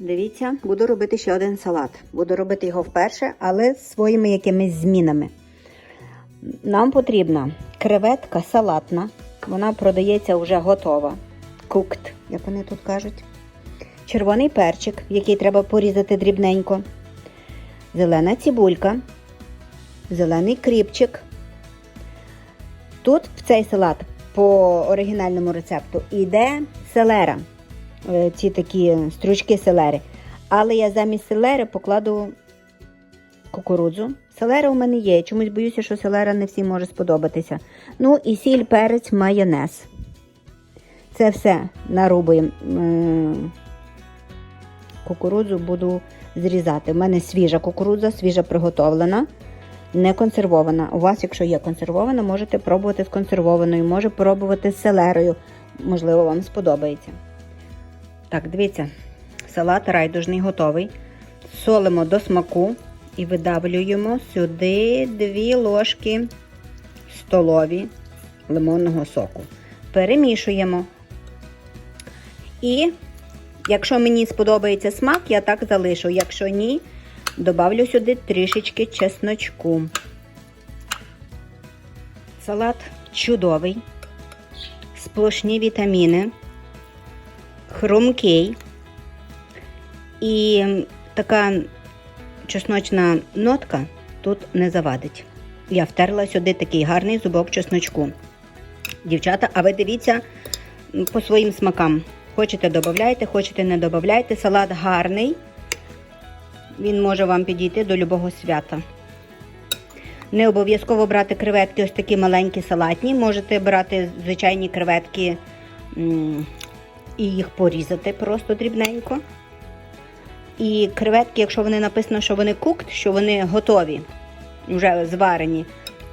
Дивіться, буду робити ще один салат. Буду робити його вперше, але своїми якимись змінами. Нам потрібна креветка салатна. Вона продається вже готова. Cooked, як вони тут кажуть. Червоний перчик, який треба порізати дрібненько. Зелена цибулька. Зелений кріпчик. Тут в цей салат по оригінальному рецепту йде селера. Е, Ці такі стручки селери. Але я замість селери покладу кукурудзу. Селера у мене є. Чомусь боюся, що селера не всім може сподобатися. Ну і сіль, перець, майонез. Це все нарубуємо. Кукурудзу буду зрізати. У мене свіжа кукурудза, свіжа приготовлена, не консервована. У вас, якщо є консервована, можете пробувати з консервованою, може пробувати з селерою. Можливо, вам сподобається. Так, дивіться, салат райдужний готовий. Солимо до смаку і видавлюємо сюди 2 ложки столові лимонного соку. Перемішуємо. І якщо мені сподобається смак, я так залишу. Якщо ні, добавлю сюди трішечки чесночку. Салат чудовий, сплошні вітаміни, хрумкий і така чесночна нотка тут не завадить. Я втерла сюди такий гарний зубок чесночку. Дівчата, а ви дивіться по своїм смакам. Хочете додавайте, хочете не додавайте. Салат гарний. Він може вам підійти до любого свята. Не обов'язково брати креветки ось такі маленькі салатні. Можете брати звичайні креветки і їх порізати просто дрібненько. І креветки, якщо вони написано, що вони кукт, що вони готові, вже зварені,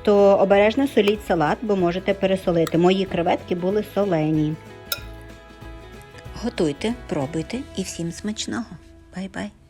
то обережно соліть салат, бо можете пересолити. Мої креветки були солені. Готуйте, пробуйте і всім смачного. Бай-бай!